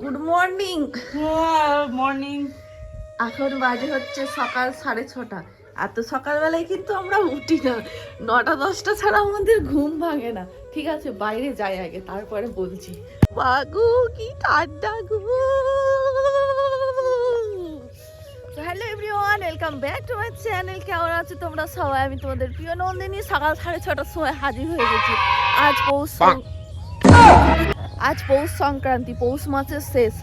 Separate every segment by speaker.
Speaker 1: Good morning
Speaker 2: morning
Speaker 1: এখন বাজে হচ্ছে সকাল সাড়ে ছটা। এত সকালবেলায় কিন্তু আমরা উঠি না। নটা দশটা ছাড়া আমাদের ঘুম ভাঙে না। ঠিক আছে বাইরে যাই আগে তারপরে বলছি। বাগু কি ঠান্ডা গু hello everyone welcome back to my channel কেমন আছো তোমরা সবাই? আমি তোমাদের প্রিয় নন্দিনী। সকাল সাড়ে ছটার সময় হাজির হয়ে গেছি। আজ পৌষ আজ পৌষ সংক্রান্তি, পৌষ মাসের শেষ।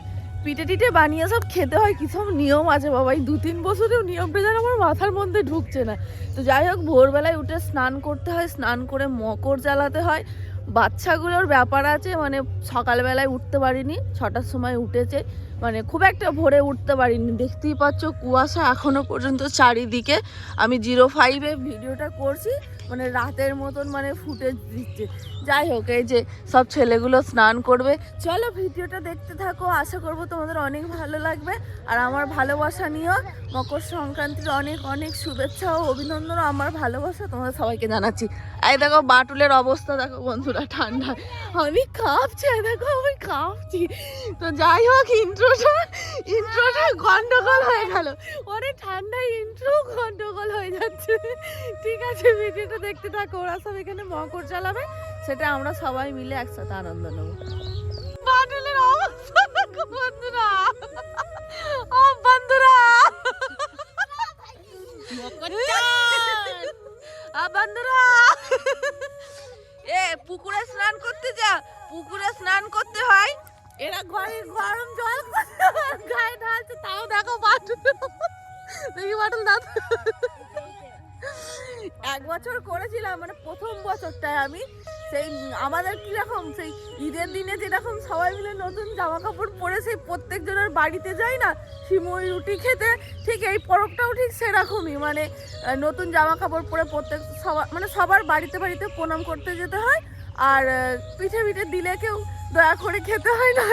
Speaker 1: পিঠে টিটে বানিয়ে সব খেতে হয় কি সব নিয়ম আছে বাবা, এই দু তিন বছরেও নিয়মটা যেন আমার মাথার মধ্যে ঢুকছে না। তো যাই হোক, ভোরবেলায় উঠে স্নান করতে হয়, স্নান করে মকর জ্বালাতে হয়। বাচ্চাগুলোর ব্যাপার আছে মানে সকালবেলায় উঠতে পারিনি, ছটার সময় উঠেছে। মানে খুব একটা ভোরে উঠতে পারিনি। দেখতেই পাচ্ছ কুয়াশা এখনও পর্যন্ত চারিদিকে। আমি জিরো ফাইভে ভিডিওটা করছি মানে রাতের মতন মানে ফুটেজ দিচ্ছে। যাই হোক, এই যে সব ছেলেগুলো স্নান করবে। চলো ভিডিওটা দেখতে থাকো, আশা করব তোমাদের অনেক ভালো লাগবে। আর আমার ভালোবাসা নিয়েও মকর সংক্রান্তির অনেক অনেক শুভেচ্ছা ও অভিনন্দন। আমার ভালোবাসা তোমাদের সবাইকে জানাচ্ছি। এই দেখো বাটুলের অবস্থা, দেখো বন্ধুরা ঠান্ডা আমি কাঁপছি দেখো আমি কাঁপছি। তো যাই হোক ইন্ট্রোটা ইন্ট্রোটা গন্ডগোল হয়ে গেল। অনেক ঠান্ডায় ইন্ট্রো গন্ডগোল হয়ে যাচ্ছে। ঠিক আছে, ভিডিওটা দেখতে থাকো। ওরা সব এখানে মকর চালাবে সেটা আমরা সবাই মিলে একসাথে আনন্দ নেব। বাটুলের অবস্থা। সবাই মিলে নতুন জামা কাপড় পরে সেই প্রত্যেকজনের বাড়িতে যাই না, সিমুই রুটি খেতে, ঠিক এই পরবটাও ঠিক সেরকমই। মানে নতুন জামা কাপড় পরে প্রত্যেক সবার মানে সবার বাড়িতে বাড়িতে প্রণাম করতে যেতে হয়, আর পিঠে পিঠে দিলে কেউ দয়া করে খেতে হয় না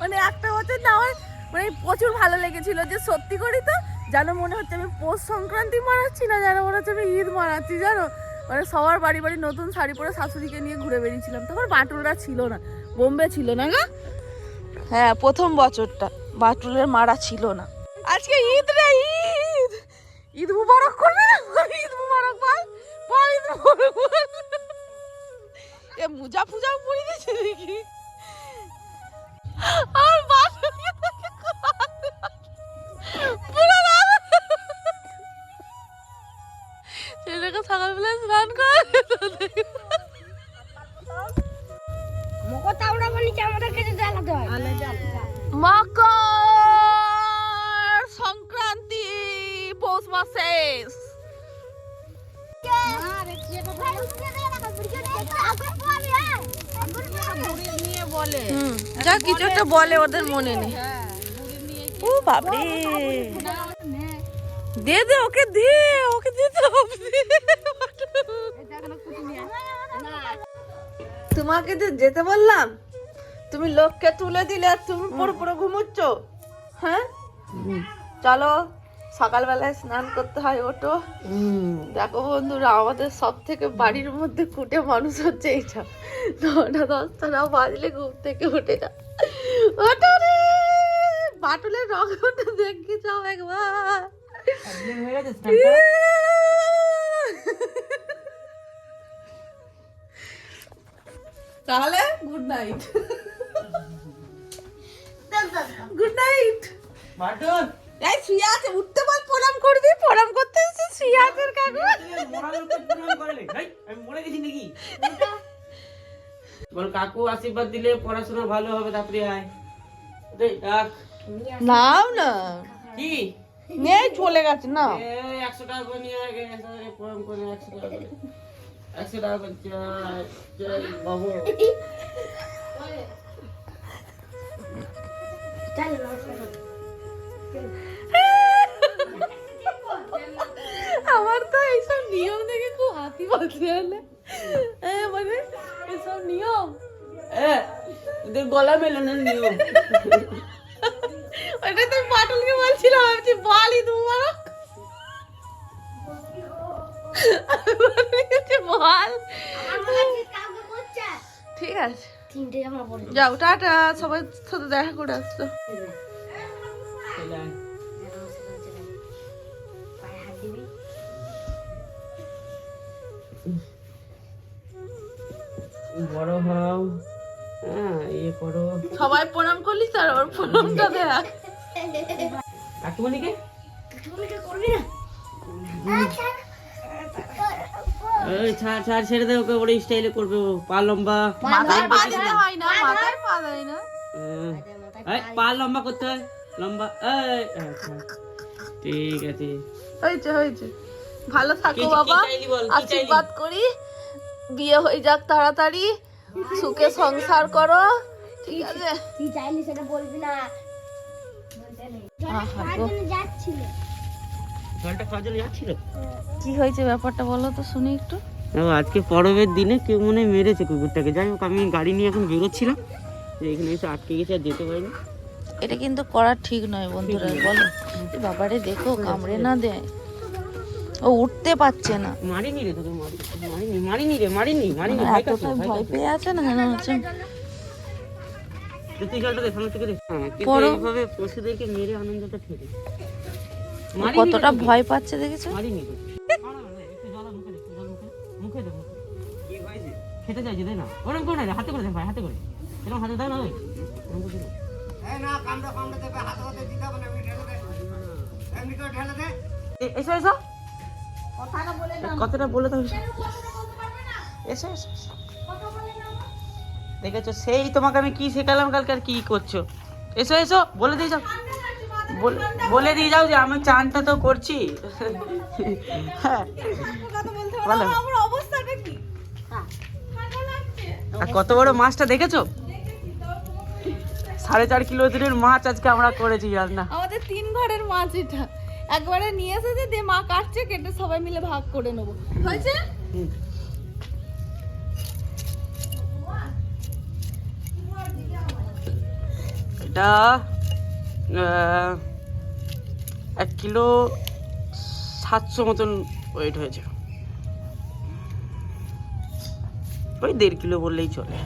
Speaker 1: মানে একটা বছর না হয় মানে প্রচুর ভালো লেগেছিল। যে সত্যি করি তো, যেন মনে হচ্ছে আমি পৌষ সংক্রান্তি মানাচ্ছি না, যেন মনে হচ্ছে আমি ঈদ মানাচ্ছি, জানো? মানে সবার বাড়ি বাড়ি নতুন শাড়ি পরে শাশুড়িকে নিয়ে ঘুরে বেরিয়েছিলাম। তখন বাটুলরা ছিল না, বোম্বে ছিল না গা। হ্যাঁ প্রথম বছরটা বাটুলের মারা ছিল না। আজকে ঈদ রে, ঈদ! ঈদ মুবারক করবে না? ঈদ মুবারক বল বল ঈদ মুবারক। এ মুজা ফুজা পড়ে গেছে দেখি। আর বাটুলকে সকালবেলা স্নান করে
Speaker 3: মকর হয়
Speaker 1: সংক্রান্তি পৌষ মাস। যা কিছু একটা বলে ওদের মনে নেই। ও বাপরে। দে দে ওকে দে ওকে দিতে হবে তোমাকে যে যেতে বললাম তুমি লোককে তুলে দিলে আর তুমি পুরো পুরো ঘুমোচ্ছ? হ্যাঁ? চলো সকালবেলায় স্নান করতে হয় ওটো। দেখো বন্ধুরা আমাদের সব থেকে বাড়ির মধ্যে কুটে মানুষ হচ্ছে এইটা। নটা দশটা না বাজলে ঘুম থেকে উঠে যা ওটো রে বাটুলের রকমটা দেখি যাও একবার। তাহলে good night good night
Speaker 2: button.
Speaker 1: এই শুয়ে আছে উঠতে বল প্রণাম করবি প্রণাম করতে এসে শুয়ে আছে কাকু।
Speaker 2: আমি মরে গেছি নাকি বল কাকু আশীর্বাদ দিলে পড়াশোনা ভালো হবে তারপরে আয়। ডাক।
Speaker 1: নাও না।
Speaker 2: কি?
Speaker 1: নেই চলে গেছে না।
Speaker 2: এ, একশো টাকা করে নিয়ে একশো টাকা প্রণাম করে একশো টাকা করে। একশো টাকা করে জয়, জয় বাবু।
Speaker 1: আমার তো এইসব নিয়ম দেখে খুব হাসি পাচ্ছে জানে? হ্যাঁ মানে এইসব নিয়ম।
Speaker 2: এ, গলা মেলানোর নিয়ম
Speaker 1: ওটা তো পাটুলকে বলই তোমার বল ঠিক আছে। যাও টাটা সবাই সাথে দেখা করে আসতো
Speaker 2: বড় হও। হ্যাঁ ইয়ে করো।
Speaker 1: সবাই প্রণাম করলি স্যার ওর প্রণামটা দেয়া
Speaker 2: কাকিমণিকে? ওই ছাড় ছাড় ছেড়ে দে ওকে ওর স্টাইলে করবে ও। পা লম্বা।
Speaker 1: মাথায় পা দিতে হয় না মাথায় পা দেয় না।
Speaker 2: এই, পা লম্বা করতে হয়। লম্বা এই ঠিক আছে।
Speaker 1: হয়েছে হয়েছে। ভালো থাকো
Speaker 2: কি- কি
Speaker 1: বাবা? আশীর্বাদ করি। বিয়ে হয়ে যাক তাড়াতাড়ি। সুখে সংসার করো। ঠিক আছে?
Speaker 3: তুই চাইলি সেটা বলবি না।
Speaker 2: জলটা খাওয়ার জন্য যাচ্ছিল।
Speaker 1: কি হয়েছে ব্যাপারটা বলো তো শুনি একটু।
Speaker 2: আজকে পরবের দিনে কেউ মনে হয় মেরেছে কুকুরটাকে। যাই হোক আমি গাড়ি নিয়ে এখন বেরোচ্ছিলাম। এখানে এসে আটকে গেছে আর যেতে পারিনি।
Speaker 1: এটা কিন্তু করা ঠিক নয় বন্ধুরা বলো। বাবারে দেখো কামড়ে না দেয়। ও উঠতে পারছে না।
Speaker 2: মারিনি রে তোকে মারি মারিনি মারিনি রে মারিনি মারিনি। ভয় ভয়
Speaker 1: ভয় পেয়ে আছে না কেন হচ্ছে?
Speaker 2: পশুদেরকে মেরে আনন্দটা ফেলে।
Speaker 1: কতটা ভয় পাচ্ছে দেখেছ?
Speaker 2: মারিনি তো একটু জল আর মুখে দে একটু জল মুখে দে। মুখে দে মুখে কি হয়েছে খেতে চাইছে দে না? ওরকম করে না হাতে করে দে ভাই হাতে করে। এরকম হাতে দাও না। এ- এসো এসো। কথাটা বলে দাও। এসো এসো এসো। দেখেছ? সেই তোমাকে আমি কি শেখালাম কালকে আর কি করছ? এসো এসো বলে দিয়ে যাও। বলে- দিয়ে যাও যে আমি চানটা তো করছি। হ্যাঁ। বলো। আর কত বড় মাছটা দেখেছ? সাড়ে চার কিলো ওজনের মাছ আজকে আমরা করেছি রান্না
Speaker 1: আমাদের তিন ঘরের মাছ এটা। একবারে নিয়ে এসেছে দিয়ে মা কাটছে কেটে সবাই মিলে ভাগ করে নেব। হয়েছে?
Speaker 2: এটা এক কিলো সাতশো মতন ওয়েট হয়েছে। ওই দেড় কিলো বললেই চলে।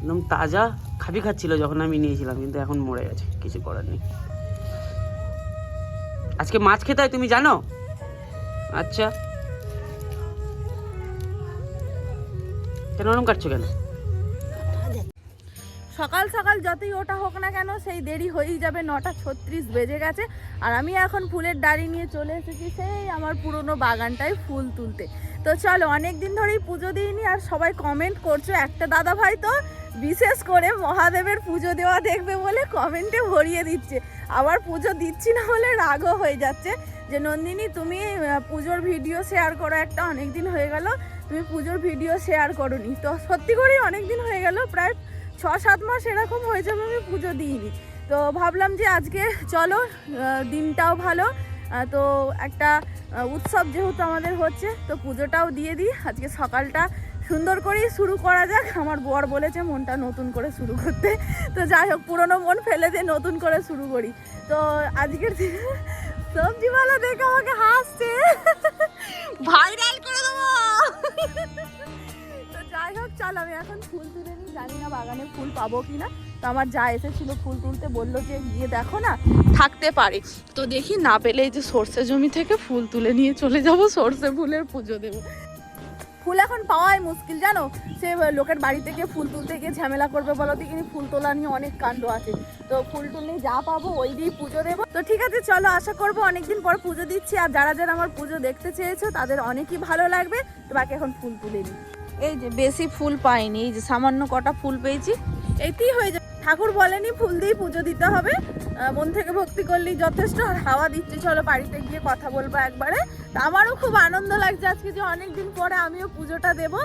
Speaker 2: একদম তাজা খাবি খাচ্ছিল যখন আমি নিয়েছিলাম, কিন্তু এখন মরে গেছে, কিছু করার নেই। আজকে মাছ খেতে হয়, তুমি জানো? আচ্ছা। কেন ওরম কাটছো কেন?
Speaker 1: সকাল সকাল যতই ওটা হোক না কেন, সেই দেরি হয়েই যাবে। নটা ছত্রিশ বেজে গেছে। আর আমি এখন ফুলের ডাড়ি নিয়ে চলে এসেছি সেই আমার পুরনো বাগানটায় ফুল তুলতে। তো চলো অনেক দিন ধরেই পুজো দিইনি আর সবাই কমেন্ট করছ, একটা দাদা ভাই তো বিশেষ করে মহাদেবের পুজো দেওয়া দেখবে বলে কমেন্টে ভরিয়ে দিচ্ছে। আবার পুজো দিচ্ছি না বলে রাগও হয়ে যাচ্ছে যে, নন্দিনী, তুমি পুজোর ভিডিও শেয়ার করো একটা অনেক দিন হয়ে গেল। তুমি পুজোর ভিডিও শেয়ার করোনি। তো সত্যি করেই অনেক দিন হয়ে গেল, প্রায় ছ সাত মাস এরকম হয়ে যাবে আমি পুজো দিইনি। তো ভাবলাম যে আজকে চলো দিনটাও ভালো। তো একটা উৎসব যেহেতু আমাদের হচ্ছে তো পুজোটাও দিয়ে দিই। আজকে সকালটা সুন্দর করেই শুরু করা যাক। আমার বর বলেছে মনটা নতুন করে শুরু করতে। তো যাই হোক পুরোনো মন ফেলে দিয়ে নতুন করে শুরু করি। তো আজকের দিনে সবজিওয়ালা দেখে আমাকে হাসছে। ভাইরাল করে দেবো। তো যাই হোক চল আমি এখন ফুল তুলে জানি না বাগানে ফুল পাবো কি না তো আমার যা এসেছিল ফুল তুলতে বলল যে, গিয়ে দেখো না, থাকতে পারে। তো দেখি না পেলে এই যে সর্ষে জমি থেকে ফুল তুলে নিয়ে চলে যাব, সর্ষে ফুলের পুজো দেবো। ফুল এখন পাওয়াই মুশকিল, জানো? সে লোকের বাড়ি থেকে ফুল তুলতে গিয়ে ঝামেলা করবে বলো দেখিনি ফুল তোলা নিয়ে অনেক কাণ্ড আছে। তো ফুল নিয়ে যা পাবো, ওই দিয়েই পুজো দেবো। তো ঠিক আছে, চলো, আশা করব অনেকদিন পর পুজো দিচ্ছি। আর যারা যারা আমার পুজো দেখতে চেয়েছো, তাদের অনেকই ভালো লাগবে। তো বাকি এখন ফুল তুলে নিই। এই যে বেশি ফুল পাইনি, এই যে সামান্য কটা ফুল পেয়েছি, এইতেই হয়ে যাবে। ঠাকুর বলেনি ফুল দিয়ে পুজো দিতে হবে। মন থেকে ভক্তি করলেই যথেষ্ট, আর হাওয়া দিচ্ছে। চলো বাড়িতে গিয়ে কথা বলব একবারে। আমারও খুব আনন্দ লাগছে আজকে যে অনেকদিন পরে আমিও পুজোটা দেবো।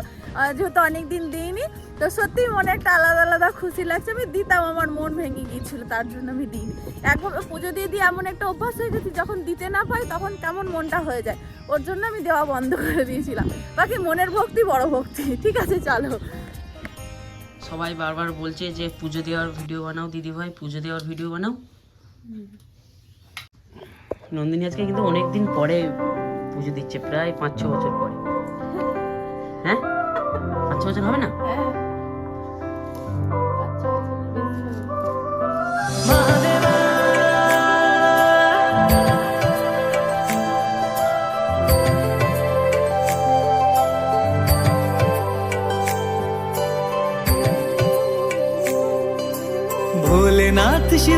Speaker 1: যেহেতু অনেকদিন দিইনি, তো সত্যি মনে একটা আলাদা আলাদা খুশি লাগছে। আমি দিতাম, আমার মন ভেঙে গিয়েছিল, তার জন্য আমি দিইনি। একবার পুজো দিয়ে দিয়ে এমন একটা অভ্যাস হয়ে গেছে, যখন দিতে না পাই তখন কেমন মনটা হয়ে যায়। ওর জন্য আমি দেওয়া বন্ধ করে দিয়েছিলাম। বাকি মনের ভক্তি, বড় ভক্তি। ঠিক আছে, চলো।
Speaker 2: সবাই বারবার বলছে যে পুজো দেওয়ার ভিডিও বানাও দিদি ভাই পুজো দেওয়ার ভিডিও বানাও। নন্দিনী আজকে কিন্তু অনেক দিন পরে পুজো দিচ্ছে, প্রায় পাঁচ ছ বছর পরে। হ্যাঁ? পাঁচ ছ বছর হবে না?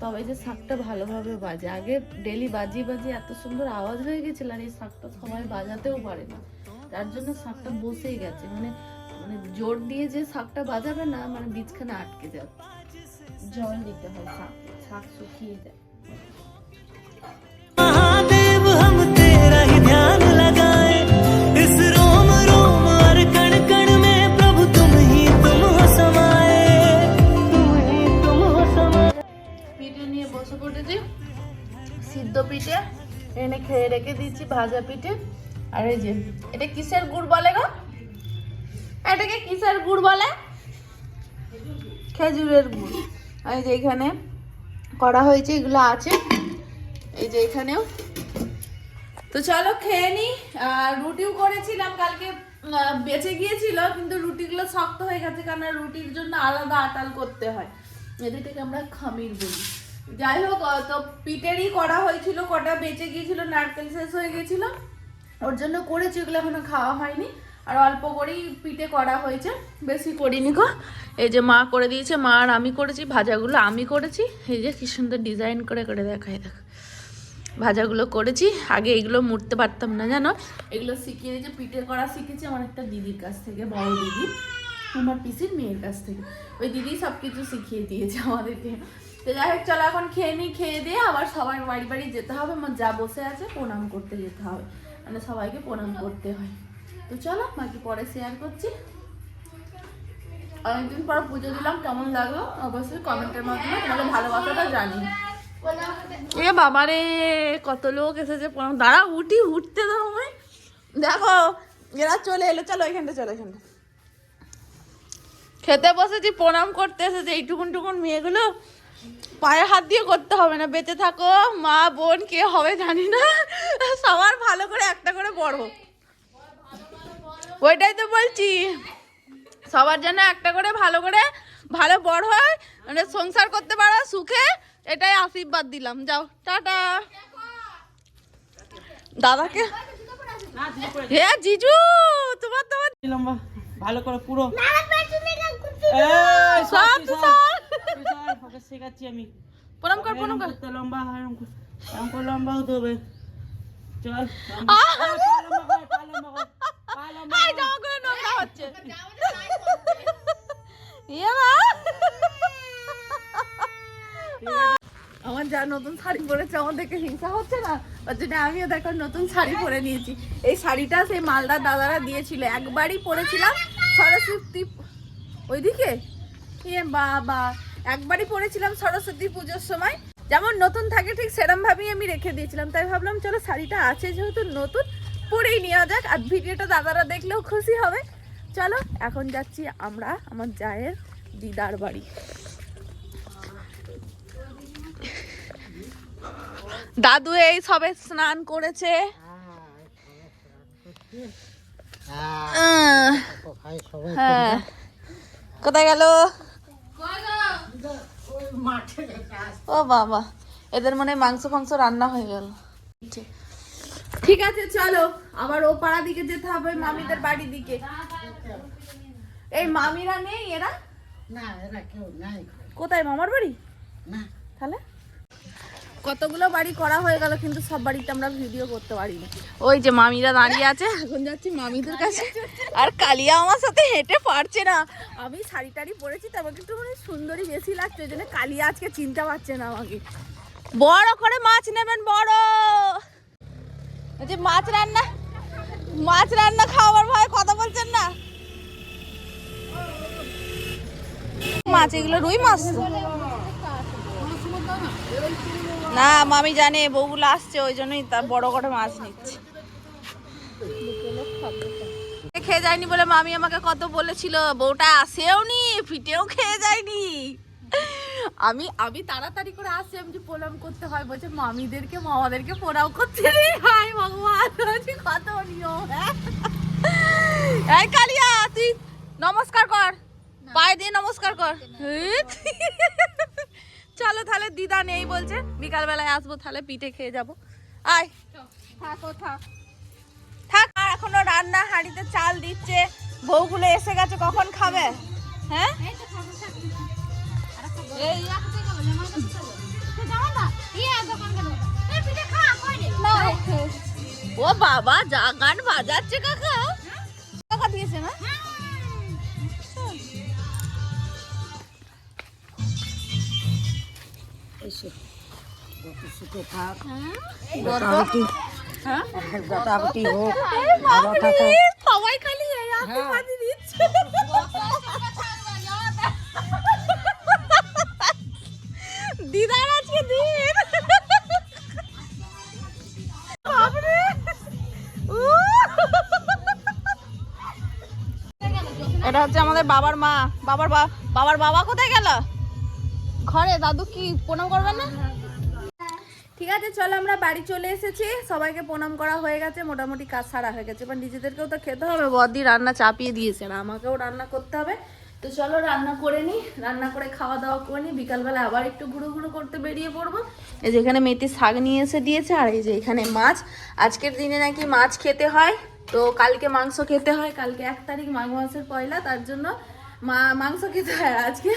Speaker 1: তবে যে শাকটা ভালোভাবে বাজে। আগে ডেলি বাজিয়ে বাজিয়ে এত সুন্দর আওয়াজ হয়ে গেছিল আর এই শাকটা সবাই বাজাতেও পারে না। তার জন্য শাকটা বসেই গেছে। মানে মানে জোর দিয়ে যে শাকটা বাজাবে না মানে বীজখানে আটকে যাবে জল দিতে হয় শাক শাক শুকিয়ে যায়। পড়েছি সিদ্ধ পিঠে, এনে খেয়ে রেখে দিয়েছি ভাজা পিঠে। আর এই যে, এটা কিসের গুড় বলে গো? এটাকে কিসের গুড় বলে? খেজুরের গুড়। এই যে এখানে করা হয়েছে, এগুলো আছে। এই যে এখানেও। তো চলো খেয়ে নি। রুটিও করেছিলাম, কালকে বেঁচে গিয়েছিল, কিন্তু রুটিগুলো শক্ত হয়ে গেছে, কারণ রুটির জন্য আলাদা আটাল করতে হয়। এদিকে আমরা খামির বলি। যাই হোক তো পিঠেরই করা হয়েছিল, কটা বেঁচে গিয়েছিল, নারকেল শেষ হয়ে গেছিল ওর জন্য করেছি, ওগুলো এখনও খাওয়া হয়নি। আর অল্প করেই পিঠে করা হয়েছে। বেশি করিনি গো। এই যে মা করে দিয়েছে, মা আর আমি করেছি, ভাজাগুলো আমি করেছি। এই যে কি সুন্দর ডিজাইন করে করে দেখাই দেখ। ভাজাগুলো করেছি। আগে এগুলো মুড়তে পারতাম না, জানো? এগুলো শিখিয়ে দিয়েছে পিঠে করা শিখেছি আমার একটা দিদির কাছ থেকে, বড় দিদি। আমার পিসির মেয়ের কাছ থেকে। ওই দিদি সব কিছু শিখিয়ে দিয়েছে আমাদেরকে। তো যাই হোক, চলো এখন খেয়ে নিই খেয়ে দিয়ে আবার সবার বাড়ি বাড়ি যেতে হবে। আমার যা বসে আছে, প্রণাম করতে যেতে হবে। মানে সবাইকে প্রণাম করতে হয়। তো চলো, বাকি পরে শেয়ার করছি। অনেকদিন পর পুজো দিলাম, কেমন লাগল? অবশ্যই কমেন্টের মাধ্যমে তোমাদের ভালোবাসাটা জানি এ বাবা রে, কত লোক এসেছে প্রণাম। দাঁড়া উঠি, উঠতে দাও আমায়। দেখো, এরা চলে এলো। চলো, এখানটা চলো, এখানটা। খেতে বসেছি, প্রণাম করতে এসেছে। এইটুকুন টুকুন মেয়েগুলো পায়ে হাত দিয়ে করতে হবে না বেঁচে থাকো মা বোন কে হবে জানি না। সবার ভালো করে একটা করে বড় ওইটাই তো বলছি। সবার জন্য একটা করে ভালো করে ভালো বড় হয় মানে সংসার করতে পারো সুখে এটাই আশীর্বাদ দিলাম। যাও টাটা। দাদাকে হে জিজু তোমার তোমার
Speaker 2: ভালো করে পুরো।
Speaker 1: সব সব।
Speaker 2: শেখাচ্ছি আমি।
Speaker 1: প্রণাম কর প্রণাম কর।
Speaker 2: লম্বা হয় এরকম করে- লম্বা হতে হবে। চল
Speaker 1: ইয়ে। আমার যা নতুন শাড়ি পরেছে আমার দেখে হিংসা হচ্ছে না? ওর জন্য আমিও দেখো নতুন শাড়ি পরে নিয়েছি। এই শাড়িটা সেই মালদার দাদারা দিয়েছিল একবারই পরেছিলাম। সরস্বতী ওইদিকে? এ বাবা। একবারই পরেছিলাম সরস্বতী পুজোর সময়। যেমন নতুন থাকে ঠিক সেরম ভাবেই আমি রেখে দিয়েছিলাম। তাই ভাবলাম চলো শাড়িটা আছে যেহেতু নতুন পরেই নেওয়া যাক। আর ভিডিওটা দাদারা দেখলেও খুশি হবে। চলো এখন যাচ্ছি আমরা আমার জায়ের দিদার বাড়ি। দাদু এই সবে স্নান করেছে। হ্যাঁ। কোথায় গেল? ও বাবা এদের মনে মাংস ফাংস রান্না হয়ে গেল। ঠিক আছে চলো আবার ও পাড়া দিকে যেতে হবে মামিদের বাড়ি দিকে। এই মামিরা নেই এরা?
Speaker 4: না এরা কেউ নাই।
Speaker 1: কোথায় মামার বাড়ি?
Speaker 4: না।
Speaker 1: তাহলে? কতগুলো বাড়ি করা হয়ে গেল কিন্তু সব বাড়িতে আমরা ভিডিও করতে পারিনি। ওই যে মামিরা দাঁড়িয়ে আছে। এখন যাচ্ছি মামিদের কাছে। আর কালিয়া আমার সাথে হেঁটে পারছে না। আমি শাড়ি টাড়ি পরেছি তো আমাকে একটু মানে সুন্দরী বেশি লাগছে ওই জন্য কালিয়া আজকে চিনতে পারছে না আমাকে। বড় করে মাছ নেবেন বড়। যে মাছ রান্না মাছ রান্না খাওয়ার ভয় কথা বলছেন না? মাছ এগুলো রুই মাছ? তো? না মামি জানে বউগুলো আসছে ওই জন্যই তার বড় করে মাছ নিচ্ছে। খেয়ে যায়নি বলে মামি আমাকে কত বলেছিল বউটা আসেও নি ফিটেও খেয়ে যায়নি। আমি আমি তাড়াতাড়ি করে আসছি আমি যে প্রণাম করতে হয় বলছে মামিদেরকে মামাদেরকে প্রণাম করতে নেই হাই ভগবান কত নিয়ম হ্যাঁ। এই কালিয়া তুই নমস্কার কর পায়ে দিয়ে নমস্কার কর। চলো তাহলে দিদা নেই বলছে বিকাল বেলায় আসব তাহলে পিঠে খেয়ে যাব। আয়। থাক আর এখনও রান্না হাঁড়িতে চাল দিচ্ছে। বউগুলো এসে গেছে কখন খাবে? হ্যাঁ? ও বাবা যা গান বাজাচ্ছে কাকা। কাকা দিয়েছে না
Speaker 4: এসে। যত সুখে থাক
Speaker 1: গত- হ্যাঁ?
Speaker 4: হোক
Speaker 1: সবাই খালি এই আশীর্বাদই দিচ্ছে। দিদার আজকে দিন। এটা হচ্ছে আমাদের বাবার মা। বাবার বাবার বাবা কোথায় গেল? ঘরে, দাদু কি প্রণাম করবে না? ঠিক আছে, চলো আমরা বাড়ি চলে এসেছি। সবাইকে প্রণাম করা হয়ে গেছে, মোটামুটি কাজ সারা হয়ে গেছে। এবার নিজেদেরকেও তো খেতে হবে, বদি রান্না চাপিয়ে দিয়েছে না, আমাকেও রান্না করতে হবে। তো চলো রান্না করে নিই রান্না করে খাওয়া দাওয়া করে নিই বিকালবেলা আবার একটু ঘুরো ঘুরো করতে বেরিয়ে পড়ব। এই যে এখানে মেথি শাক নিয়ে এসে দিয়েছে, আর এই যে এখানে মাছ। আজকের দিনে নাকি মাছ খেতে হয়, তো কালকে মাংস খেতে হয়। কালকে এক তারিখ মাঘ মাসের পয়লা, তার জন্য মা মাংস খেতে হয়। আজকে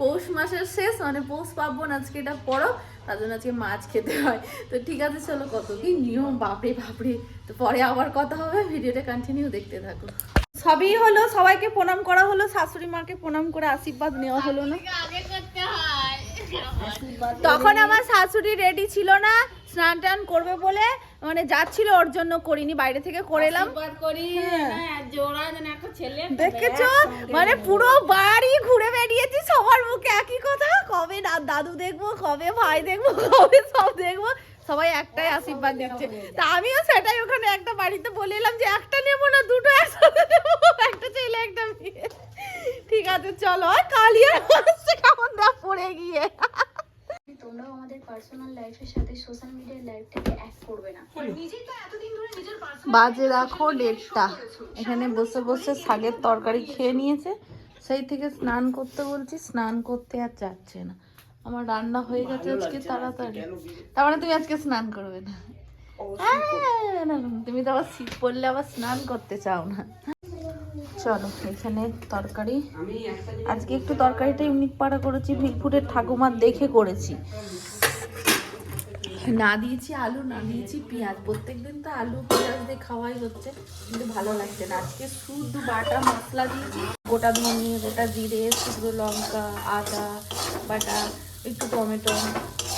Speaker 1: পৌষ মাসের শেষ মানে পৌষ পার্বণ আজকে এটা পড়ো তার জন্য আজকে মাছ খেতে হয়। তো ঠিক আছে চলো কত কি নিয়ম বাপরে বাপরে। তো পরে আবার কথা হবে ভিডিওটা কন্টিনিউ দেখতে থাকো। সবই হলো সবাইকে প্রণাম করা হলো শাশুড়ি মাকে প্রণাম করে আশীর্বাদ নেওয়া হলো না। তখন আমার শাশুড়ি রেডি ছিল না। স্নান টান করবে বলে মানে যাচ্ছিল ওর জন্য করিনি বাইরে থেকে করে এলাম। হ্যাঁ। দেখেছ? মানে পুরো বাড়ি ঘুরে বেরিয়েছি সবার মুখে একই কথা কবে না দাদু দেখব কবে ভাই দেখব কবে সব দেখব সবাই একটাই আশীর্বাদ দিচ্ছে তা আমিও সেটাই ওখানে একটা বাড়িতে বলে এলাম যে একটা নেব না দুটো একসাথে নেব একটা ছেলে একটা মেয়ে। ঠিক আছে চলো আর কালিয়া আসছে কেমন দা পড়ে গিয়ে।
Speaker 5: পার্সোনাল লাইফের সাথে সোশ্যাল মিডিয়ার লাইফটাকে অ্যাড করবে না।
Speaker 1: বাজে রাখো দেড়টা এখানে বসে বসে শাকের তরকারি খেয়ে নিয়েছে। সেই থেকে স্নান করতে বলছি স্নান করতে আর যাচ্ছে না। আমার রান্না হয়ে গেছে আজকে তাড়াতাড়ি। তার মানে তুমি আজকে স্নান করবে না। হ্যাঁ, তুমি তো আবার শীত পড়লে আবার স্নান করতে চাও না। চলো এখানে তরকারি। আজকে একটু তরকারিটা ইউনিক পাড়া করেছি ভিলপুরের ঠাকুমার দেখে করেছি। না দিয়েছি আলু, না দিয়েছি পেঁয়াজ। প্রত্যেক দিন তো আলু, পেঁয়াজ দিয়ে খাওয়াই হচ্ছে, কিন্তু ভালো লাগছে না। আজকে শুধু বাটা মশলা দিয়েছি, গোটা ধনিয়ে, গোটা জিরে, শুকনো লঙ্কা, আদা, বাটা, একটু টমেটো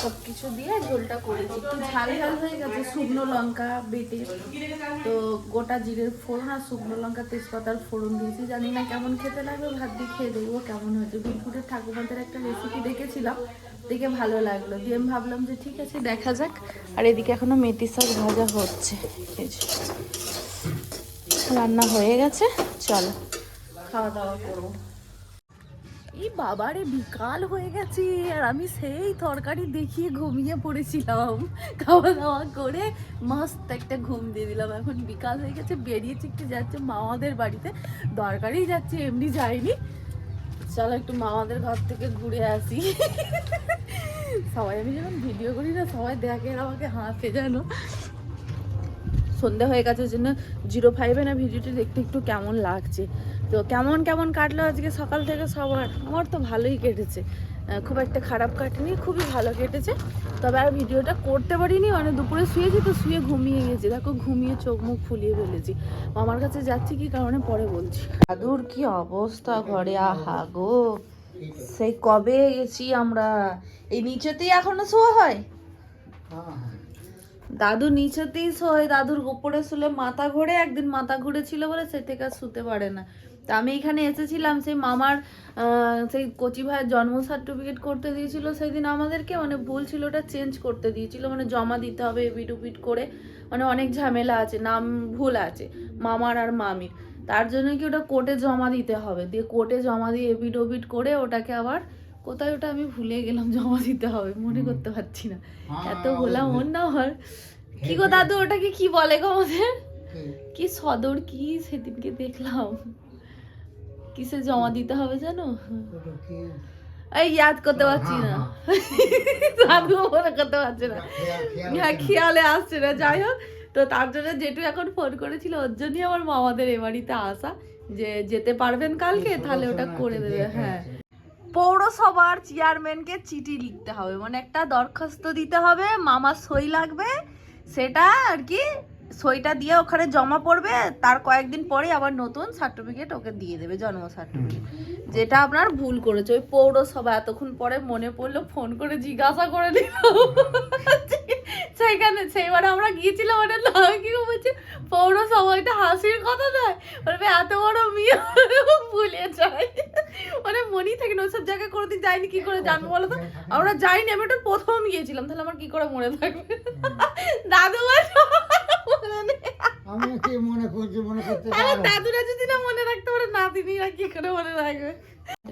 Speaker 1: সব কিছু দিয়ে ঝোলটা করেছি। একটু ঝাল ঝাল হয়ে গেছে, শুকনো লঙ্কা বেটে। তো গোটা জিরের ফোড়ন আর শুকনো লঙ্কা তেজপাতার ফোড়ন দিয়েছি। জানি না কেমন খেতে লাগবে, ভাত দিয়ে খেয়ে দেখব কেমন হয়েছে। বিলকুটের ঠাকুমাদের একটা রেসিপি দেখেছিলাম। দেখে ভালো লাগল। দিয়ে আমি ভাবলাম যে ঠিক আছে, দেখা যাক। আর এদিকে এখনও মেথি শাক ভাজা হচ্ছে। রান্না হয়ে গেছে, চলো। খাওয়া দাওয়া করব এই বাবারে বিকাল হয়ে গেছে। আর আমি সেই তরকারি দেখিয়ে ঘুমিয়ে পড়েছিলাম। খাওয়া দাওয়া করে মস্ত একটা ঘুম দিয়ে দিলাম। এখন বিকাল হয়ে গেছে, বেরিয়েছি একটু যাচ্ছে, মামাদের বাড়িতে। দরকারই যাচ্ছে, এমনি যায়নি চলো একটু মামাদের ঘর থেকে ঘুরে আসি। সবাই আমি যখন ভিডিও করি না, সবাই দেখে আমাকে হাসে যেন সন্ধ্যা হয়ে গেছে জন্য জিরো ফাইভে না ভিডিওটি দেখতে একটু কেমন লাগছে। তো কেমন কেমন কাটলো আজকে সকাল থেকে সবার? আমার তো ভালোই কেটেছে। খুব একটা খারাপ কাটেনি, খুবই ভালো কেটেছে। তবে আর ভিডিওটা করতে পারিনি মানে দুপুরে শুয়েছি তো শুয়ে ঘুমিয়ে গেছি। দেখো, ঘুমিয়ে চোখ মুখ ফুলিয়ে ফেলেছি। আমার কাছে যাচ্ছি কি কারণে পরে বলছি। দাদুর কি অবস্থা ঘরে? আহা গো সেই কবে গেছি আমরা? এই নিচেতেই এখনও শোয়া হয়? দাদু নিচেতেই শোয়, দাদুর উপরে শুলে মাথা ঘোরে, একদিন মাথা ঘুরেছিল বলে সে থেকে আর শুতে পারে না। তা আমি এখানে এসেছিলাম সেই মামার সেই কচি ভাইয়ের জন্ম সার্টিফিকেট করতে দিয়েছিল সেই দিন আমাদেরকে মানে ভুল ছিল ওটা চেঞ্জ করতে দিয়েছিল মানে জমা দিতে হবে এপিট উপিট করে মানে অনেক ঝামেলা আছে নাম ভুল আছে মামার আর মামির। তার জন্য কি ওটা কোর্টে জমা দিতে হবে? দিয়ে কোর্টে জমা দিয়ে এপিট ওপিট করে ওটাকে আবার কোথায় ওটা আমি ভুলে গেলাম জমা দিতে হবে মনে করতে পারছি না। এত বললাম ওর না আমার কি গো দাদু ওটাকে কি বলে গো আমাদের? কি সদর কি সেদিনকে দেখলাম। কিসে জমা দিতে হবে জানো? এই ইয়াদ করতে পারছি না। দাদু মনে করতে পারছে না। হ্যাঁ খেয়ালে আসছে না। যাই হোক তো তার জন্য জেঠু এখন ফোন করেছিল ওর জন্যই আমার মামাদের এ বাড়িতে আসা। যে যেতে পারবেন কালকে তাহলে ওটা করে দেবে হ্যাঁ। পৌরসভার চেয়ারম্যানকে চিঠি লিখতে হবে। মানে একটা দরখাস্ত দিতে হবে মামার সই লাগবে সেটা আর কি সইটা দিয়ে ওখানে জমা পড়বে তার কয়েকদিন পরে আবার নতুন সার্টিফিকেট ওকে দিয়ে দেবে জন্ম সার্টিফিকেট যেটা আপনার ভুল করেছে ওই পৌরসভা এতক্ষণ পরে মনে পড়ল ফোন করে জিজ্ঞাসা করে নিল। সেইখানে সেইবার আমরা গিয়েছিলাম মানে না কি বলছে পৌরসভা এটা হাসির কথা নয়। বলবে এত বড় মেয়ে ভুলে যায় মানে মনেই থাকে না ওইসব জায়গায় কোনোদিন যাইনি কি করে জানব বলো তো? আমরা যাইনি আমি ওটা প্রথম গিয়েছিলাম তাহলে আমার কি করে মনে থাকবে? দাদু মনে।
Speaker 4: আমি কি মনে করছি মনে করতে
Speaker 1: আমার দাদুরা যদি না মনে রাখতে পারে নাতিনিরা কি করে মনে রাখবে?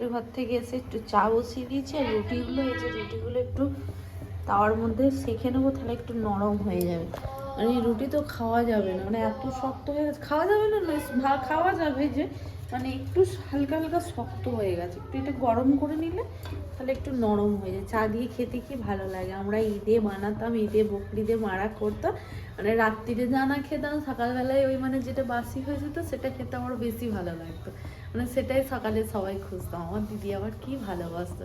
Speaker 1: ঘর থেকে এসে একটু চা বসিয়ে দিয়েছি আর রুটিগুলো এই যে রুটিগুলো একটু তাওয়ার মধ্যে সেঁকে নেব, তাহলে একটু নরম হয়ে যাবে। মানে রুটি তো খাওয়া যাবে না মানে এত শক্ত হয়ে গেছে। খাওয়া যাবে না খাওয়া যাবে যে মানে একটু হালকা হালকা শক্ত হয়ে গেছে। একটু এটা গরম করে নিলে, তাহলে একটু নরম হয়ে যায়। চা দিয়ে খেতে কি ভালো লাগে? আমরা ঈদে বানাতাম, ঈদে বকরিদে মারা করতাম। মানে রাত্রিরে জানা খেতাম, সকালবেলায় ওই মানে যেটা বাসি হয়ে যেত, সেটা খেতে আমার বেশি ভালো লাগতো। মানে সেটাই সকালে সবাই খুঁজতাম। আমার দিদি আবার কি ভালোবাসতো।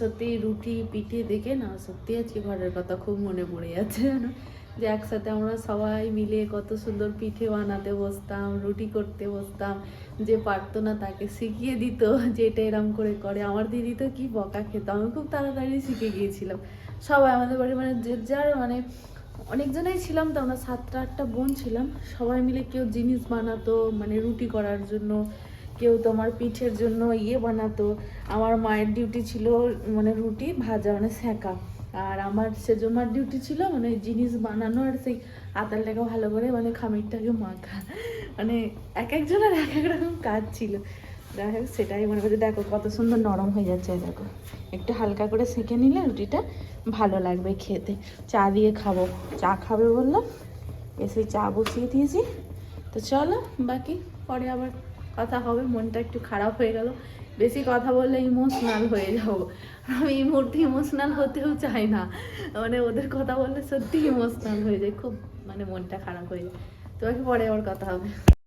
Speaker 1: সত্যি রুটি পিঠে দেখে না, সত্যি আজকে ঘরের কথা খুব মনে পড়ে যাচ্ছে জানো? যে একসাথে আমরা সবাই মিলে কত সুন্দর পিঠে বানাতে বসতাম, রুটি করতে বসতাম, যে পারতো না তাকে শিখিয়ে দিত যে এটা এরম করে করে। আমার দিদি তো কি বকা খেত, আমি খুব তাড়াতাড়ি শিখে গিয়েছিলাম। সবাই আমাদের বাড়ি মানে যে যার মানে অনেকজনেই ছিলাম তো, আমরা সাতটা আটটা বোন ছিলাম। সবাই মিলে কেউ জিনিস বানাতো মানে রুটি করার জন্য কেউ তোমার পিঠের জন্য ইয়ে বানাতো। আমার মায়ের ডিউটি ছিল মানে রুটি, ভাজা মানে সেঁকা আর আমার সেজমার ডিউটি ছিল মানে জিনিস বানানো আর সেই আতালটাকে ভালো করে মানে খামিরটাকে মাখা। মানে এক একজনের এক এক রকম কাজ ছিল। যাই হোক, সেটাই মনে করছে, দেখো কত সুন্দর নরম হয়ে যাচ্ছে, দেখো। একটু হালকা করে সেঁকে নিলে রুটিটা ভালো লাগবে খেতে। চা দিয়ে খাব। চা খাবে বললাম এসে চা বসিয়ে দিয়েছি। তো চলো, বাকি পরে আবার কথা হবে, মনটা একটু খারাপ হয়ে গেল। বেশি কথা বললে ইমোশনাল হয়ে যাব। আমি এই মুহূর্তে ইমোশনাল হতেও চাই না। মানে ওদের কথা বললে সত্যি ইমোশনাল হয়ে যায়, খুব মানে মনটা খারাপ হয়ে যায়। তোমাকে পরে আবার কথা হবে।